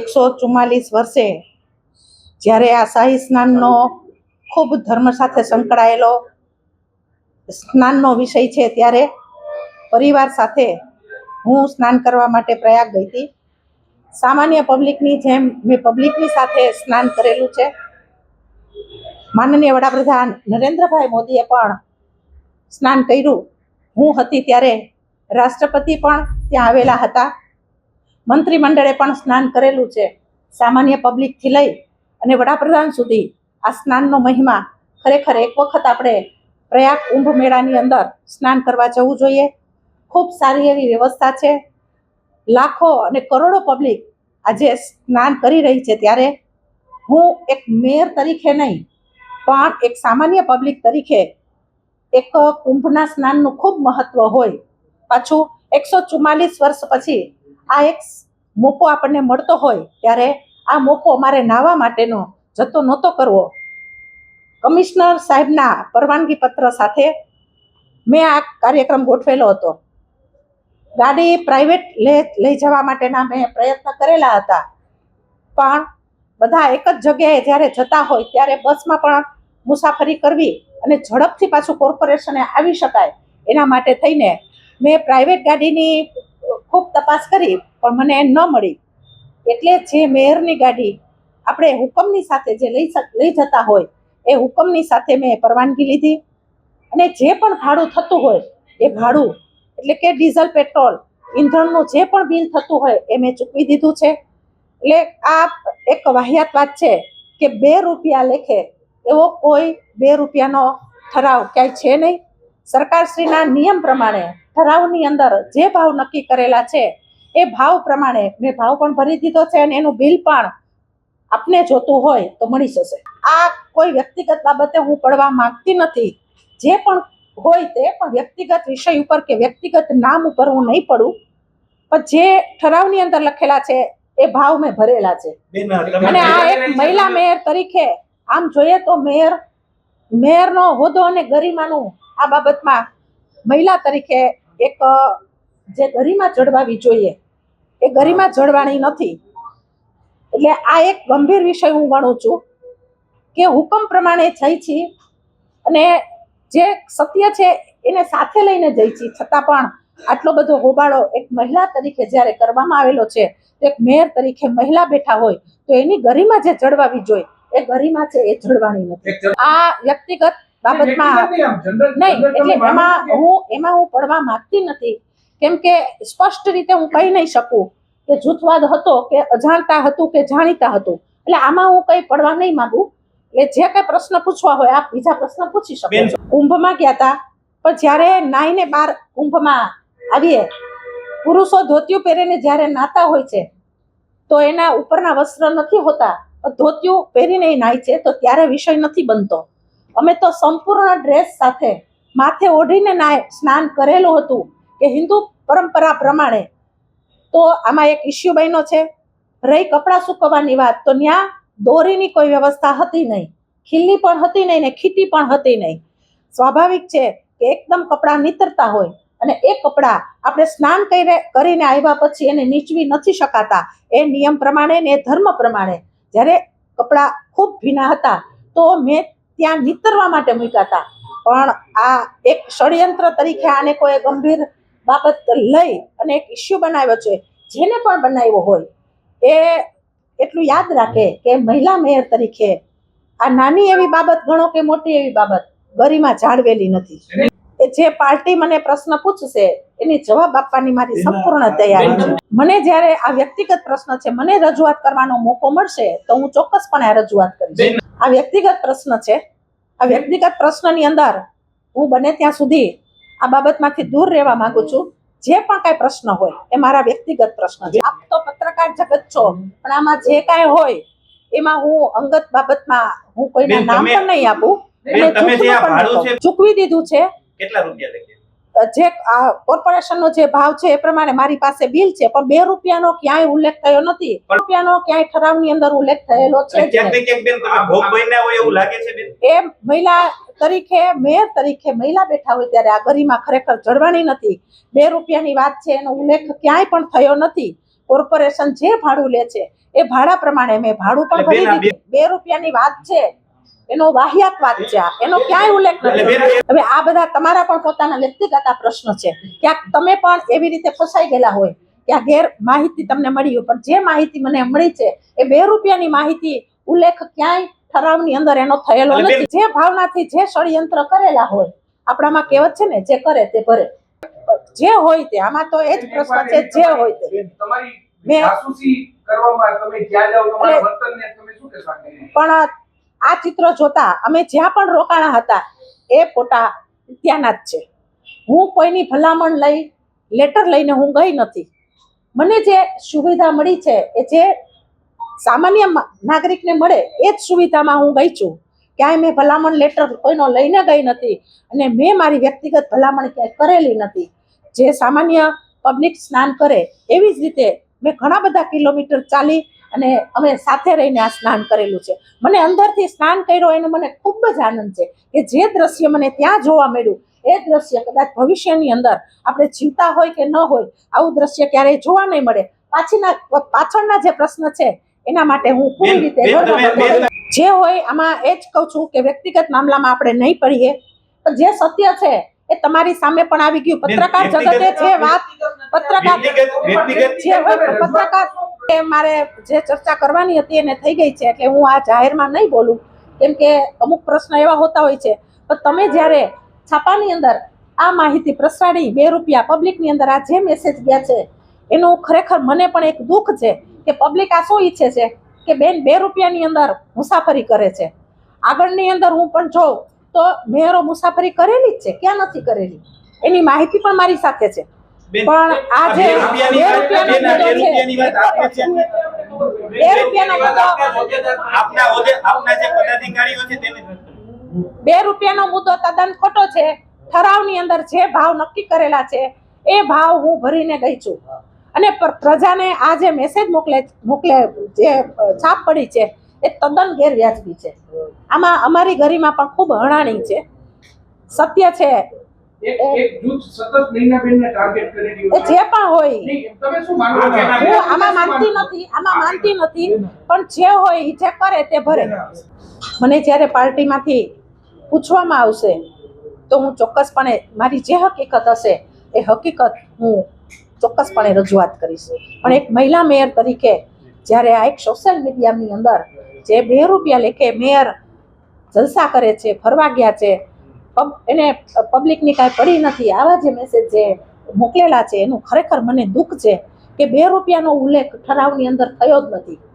એકસો ચુમ્માલીસ વર્ષે જ્યારે આ શાહી સ્નાનનો ખૂબ ધર્મ સાથે સંકળાયેલો સ્નાનનો વિષય છે, ત્યારે પરિવાર સાથે હું સ્નાન કરવા માટે પ્રયાગ ગઈ હતી. સામાન્ય પબ્લિકની જેમ મેં પબ્લિકની સાથે સ્નાન કરેલું છે. માનનીય વડાપ્રધાન નરેન્દ્રભાઈ મોદીએ પણ સ્નાન કર્યું. હું હતી ત્યારે રાષ્ટ્રપતિ પણ ત્યાં આવેલા હતા. મંત્રીમંડળે પણ સ્નાન કરેલું છે. સામાન્ય પબ્લિકથી લઈ અને વડાપ્રધાન સુધી આ સ્નાનનો મહિમા ખરેખર એક વખત આપણે પ્રયાગ કુંભ મેળાની અંદર સ્નાન કરવા જવું જોઈએ. ખૂબ સારી એવી વ્યવસ્થા છે. લાખો અને કરોડો પબ્લિક આજે સ્નાન કરી રહી છે ત્યારે હું એક મેયર તરીકે નહીં, પણ એક સામાન્ય પબ્લિક તરીકે એક કુંભના સ્નાનનું ખૂબ મહત્વ હોય. પાછું એકસો ચુમ્માલીસ વર્ષ પછી આ એક મોકો આપણને મળતો હોય ત્યારે આ મોકો અમારે નાહવા માટેનો જતો નહોતો કરવો. કમિશનર સાહેબના પરવાનગી પત્ર સાથે મેં આ કાર્યક્રમ ગોઠવેલો હતો. ગાડી પ્રાઇવેટ લઈ જવા માટેના મેં પ્રયત્ન કરેલા હતા. પણ બધા એક જ જગ્યાએ જ્યારે જતા હોય ત્યારે બસમાં પણ મુસાફરી કરવી અને ઝડપથી પાછું કોર્પોરેશને આવી શકાય એના માટે થઈને મેં પ્રાઇવેટ ગાડીની ખૂબ તપાસ કરી, પણ મને ન મળી. એટલે જે મેયરની ગાડી આપણે હુકમની સાથે જે લઈ લઈ જતા હોય, એ હુકમની સાથે મેં પરવાનગી લીધી. અને જે પણ ભાડું થતું હોય, એ ભાડું, એટલે કે ડીઝલ, પેટ્રોલ ઈંધણનું જે પણ બિલ થતું હોય, એ મેં ચૂકવી દીધું છે. એટલે આ એક વાહિયાત વાત છે કે બે રૂપિયા લેખે એવો કોઈ બે રૂપિયાનો ઠરાવ ક્યાંય છે નહીં. સરકારશ્રીના નિયમ પ્રમાણે ઠરાવની અંદર જે ભાવ નક્કી કરેલા છે એ ભાવ પ્રમાણે મેં ભાવ પણ ભરી દીધો છે અને એનું બિલ પણ આપને જોતું હોય તો મળી જશે. આ કોઈ વ્યક્તિગત બાબતે હું પડવા માંગતી નથી. જે પણ હોય તે પણ વ્યક્તિગત વિષય ઉપર કે વ્યક્તિગત નામ ઉપર હું નહીં પડું. પણ જે ઠરાવની અંદર લખેલા છે એ ભાવ મેં ભરેલા છે. અને આ એક મહિલા મેયર તરીકે આમ જોઈએ તો મેયર મેયરનો હોદ્દો અને ગરિમાનું આ બાબતમાં મહિલા તરીકે એક જે ગરિમા જળવાવી જોઈએ એ ગરિમા જળવાણી નથી. એટલે આ એક ગંભીર વિષય હું ગણું છું કે હુકમ પ્રમાણે જઈ છી અને જે સત્ય છે એને સાથે લઈને જઈ છી. છતાં પણ આટલો બધો હોબાળો એક મહિલા તરીકે જ્યારે કરવામાં આવેલો છે તો એક મેયર તરીકે મહિલા બેઠા હોય તો એની ગરિમા જે જળવાવી જોઈએ એ ગરિમા છે એ જળવાની નથી. આ વ્યક્તિગત બાબતમાં નહીં એટલે એમાં હું એમાં હું પડવા માંગતી નથી. કેમ કે સ્પષ્ટ રીતે હું કહી નહીં શકું કે જૂથવાદ હતો કે અજાણતા હતું કે જાણીતા હતું. એટલે આમાં હું કંઈ પડવા નહીં માંગુ. એટલે જે કઈ પ્રશ્ન પૂછવા હોય આપ બીજા પ્રશ્ન પૂછી શકો. છો કુંભમાં ગયા હતા પણ જ્યારે નાઈને બાર કુંભમાં આવીએ પુરુષો ધોતિયું પહેરીને જ્યારે નાતા હોય છે તો એના ઉપરના વસ્ત્ર નથી હોતા. ધોતિયું પહેરીને નાય છે તો ત્યારે વિષય નથી બનતો. અમે તો સંપૂર્ણ ડ્રેસ સાથે માથે ઓઢીને નાય સ્નાન કરેલું હતું કે હિન્દુ પરંપરા પ્રમાણે. તો આમાં એક ઇસ્યુ બન્યો છે. રહી કપડાં સૂકવવાની વાત. તો ત્યાં દોરીની કોઈ વ્યવસ્થા હતી નહીં. ખીલ્લી પણ હતી નહીં ને ખીટી પણ હતી નહીં. સ્વાભાવિક છે કે એકદમ કપડાં નીતરતા હોય અને એ કપડાં આપણે સ્નાન કરીને કરીને આવ્યા પછી એને નીચવી નથી શકાતા. એ નિયમ પ્રમાણે ને ધર્મ પ્રમાણે. જ્યારે કપડાં ખૂબ ભીના હતા, તો મેં ત્યાં નીતરવા માટે મૂક્યા હતા. પણ આ એક ષડયંત્ર તરીકે આને કોઈ ગંભીર બાબત લઈ અને એક ઇસ્યુ બનાવ્યો છે, જેને પણ બનાવ્યો હોય. એ એટલું યાદ રાખે કે મહિલા મેયર તરીકે આ નાની એવી બાબત ગણો કે મોટી એવી બાબત ગરિમા જાળવેલી નથી. જે પાર્ટી મને પ્રશ્ન પૂછશે એની જવાબ આપવાની મારી સંપૂર્ણ તૈયારી છે. મને જ્યારે આ વ્યક્તિગત પ્રશ્ન છે મને રજૂઆત કરવાનો મોકો મળશે તો હું ચોક્કસપણે આ રજૂઆત કરીશ. આ વ્યક્તિગત પ્રશ્ન છે. આ વ્યક્તિગત પ્રશ્નની અંદર હું બને ત્યાં સુધી આ બાબતમાંથી દૂર રહેવા માંગુ છું. જે પણ કાંઈ પ્રશ્ન હોય એ મારા વ્યક્તિગત પ્રશ્ન છે. આપ તો પત્રકાર જગત છો પણ આમાં જે કાંઈ હોય એમાં હું અંગત બાબતમાં હું કોઈના નામ પણ નહીં આપું. ચૂકવી દીધું છે. કેટલા રૂપિયા જે આ કોર્પોરેશનનો જે ભાવ છે એ પ્રમાણે મારી પાસે બિલ છે પણ બે રૂપિયાનો ક્યાંય ઉલ્લેખ થયો નથી. રૂપિયાનો ક્યાંય ઠરાવની અંદર ઉલ્લેખ થયેલો છે એ મહિલા તરીકે મેયર તરીકે મહિલા બેઠા હોય ત્યારે આ ગરીમાં ખરેખર જળવાની નથી. બે રૂપિયાની વાત છે એનો ઉલ્લેખ ક્યાંય પણ થયો નથી. કોર્પોરેશન જે ભાડું લે છે એ ભાડા પ્રમાણે મેં ભાડું પણ ભરી દીધું. બે રૂપિયાની વાત છે એનો વાહિયાત વાત છે આ. એનો ક્યાંય ઉલ્લેખ નથી. હવે આ બધા તમારા પણ પોતાના વ્યક્તિગત આ પ્રશ્ન છે. ક્યાંક તમે પણ એવી રીતે ફસાઈ ગયેલા હોય કે આ ગેર માહિતી તમને મળી હોય પણ જે માહિતી મને મળી છે એ બે રૂપિયાની માહિતી ઉલ્લેખ ક્યાંય ઠરાવની અંદર એનો થયેલો નથી. જે ભાવનાથી જે ષડયંત્ર કરેલા હોય આપણામાં કહેવત છે ને જે કરે તે ભરે જે હોય તે આમાં તો એ જ પ્રશ્ન છે જે હોય તે. તમારી મેં- જાસૂસી કરવામાં તમે જ્યાં જાઓ તમારા વર્તનને તમે શું કહેશો? પણ આ ચિત્ર જોતા અમે જ્યાં પણ રોકાણા હતા, એ ફોટા ત્યાંના જ છે. હું કોઈની ભલામણ લઈ, લેટર લઈને હું ગઈ નથી. મને જે સુવિધા મળી છે, એ જે સામાન્ય નાગરિકને મળે, એ જ સુવિધામાં હું ગઈ છું. ક્યાંય મેં ભલામણ, લેટર કોઈનો લઈને ગઈ નથી અને મેં મારી વ્યક્તિગત ભલામણ ક્યાંય કરેલી નથી. જે સામાન્ય પબ્લિક સ્નાન કરે, એવી જ રીતે મેં ઘણા બધા કિલોમીટર ચાલી અને અમે સાથે રહીને આ સ્નાન કરેલું છે. મને અંદરથી સ્નાન કર્યો એનો મને ખૂબ જ આનંદ છે કે જે દ્રશ્ય મને ત્યાં જોવા મળ્યું એ દ્રશ્ય કદાચ ભવિષ્યની અંદર આપણે જીવતા હોય કે ન હોય આવું દ્રશ્ય ક્યારેય જોવા નહીં મળે. પાછીના પાછળના જે પ્રશ્ન છે એના માટે હું પૂરી રીતે જે હોય આમાં એ જ કહું છું કે વ્યક્તિગત મામલામાં આપણે નહીં પડીએ. પણ જે સત્ય છે એ તમારી સામે પણ આવી ગયું. પત્રકાર જગતે જે વાત પત્રકાર જે હોય પત્રકાર મારે જે ચર્ચા કરવાની હતી એને થઈ ગઈ છે, એટલે હું આ જાહેરમાં નહીં બોલું. કેમ કે અમુક પ્રશ્ન એવા હોતા હોય છે. પણ તમે જ્યારે છાપાની અંદર આ માહિતી પ્રસારી બે રૂપિયા પબ્લિકની અંદર આ જે મેસેજ ગયા છે, એનું ખરેખર મને પણ એક દુઃખ છે કે પબ્લિક આ શું ઈચ્છે છે કે બેન બે રૂપિયાની અંદર મુસાફરી કરે છે. આગળની અંદર હું પણ જોઉં તો મેયરો મુસાફરી કરેલી જ છે, ક્યાં નથી કરેલી? એની માહિતી પણ મારી સાથે છે. પણ આ જે બે રૂપિયાની વાત- રૂપિયાનો બેન, આ બે મુદ્દો છે, રૂપિયાની વાત આપને છે. બે રૂપિયાનો મુદ્દો આપના હોદ્દે આપના જે પદાધિકારીઓ છે તેને બે રૂપિયાનો મુદ્દો તદ્દન ખોટો છે. ઠરાવની અંદર જે ભાવ નક્કી કરેલા છે એ ભાવ હું ભરીને ગઈ છું. અને પ્રજાને આ જે મેસેજ મોકલે મોકલે જે છાપ પડી છે એ તદ્દન ગેરવ્યાજબી છે. આમાં અમારી ગરિમા પણ ખૂબ હણાણી છે. સત્ય છે એક એક જૂથ સતત નૈનાબેનને ટાર્ગેટ કરી રહ્યું એ જે પણ હોય. નહીં, તમે શું માનો છો? હું આમાં માનતી નથી આમાં માનતી નથી પણ જે હોય એ જે કરે તે ભરે. મને જ્યારે પાર્ટીમાંથી પૂછવામાં આવશે તો હું ચોક્કસપણે મારી જે હકીકત હશે એ હકીકત હું ચોક્કસપણે રજૂઆત કરીશ. પણ એક મહિલા મેયર તરીકે જ્યારે આ એક સોશિયલ મીડિયાની અંદર જે બે રૂપિયા લેખે મેયર જલસા કરે છે ફરવા ગયા છે એને પબ્લિકની કાંઈ પડી નથી. આવા જે મેસેજ જે મોકલેલા છે, એનું ખરેખર મને દુઃખ છે કે બે રૂપિયાનો ઉલ્લેખ ઠરાવની અંદર થયો જ નથી.